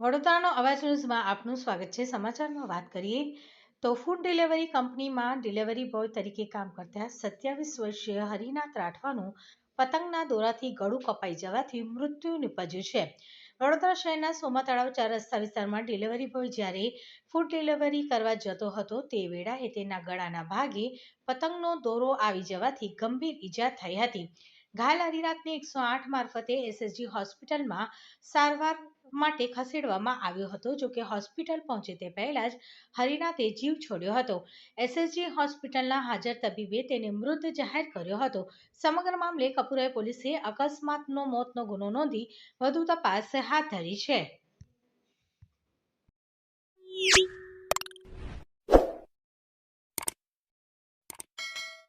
વડોદરાનો અવાજ ન્યૂઝમાં આપનું સ્વાગત છે. સમાચારમાં વાત કરીએ તો ફૂડ ડિલિવરી કંપનીમાં ડિલિવરી બોય તરીકે કામ કરતા સત્યાવીસ વર્ષીય હરિનાથ રાઠવાનું પતંગના દોરાથી ગળું કપાઈ જવાથી મૃત્યુ નિપજ્યું છે. વડોદરા શહેરના સોમા તળાવ ચાર રસ્તા વિસ્તારમાં ડિલિવરી બોય જ્યારે ફૂડ ડિલિવરી કરવા જતો હતો તે વેળાએ તેના ગળાના ભાગે પતંગનો દોરો આવી જવાથી ગંભીર ઈજા થઈ હતી. ઘાયલ હરિનાથને એકસો આઠ મારફતે એસએસજી હોસ્પિટલમાં સારવાર માટે ખસેડવામાં આવ્યો હતો. જો કે હોસ્પિટલ પહોંચે તે પહેલા જ હરિનાથે જીવ છોડ્યો હતો. એસએસજી હોસ્પિટલના હાજર તબીબે તેને મૃત જાહેર કર્યો હતો. સમગ્ર મામલે કપૂરાએ પોલીસે અકસ્માતનો મોતનો ગુનો નોંધી વધુ તપાસ હાથ ધરી છે.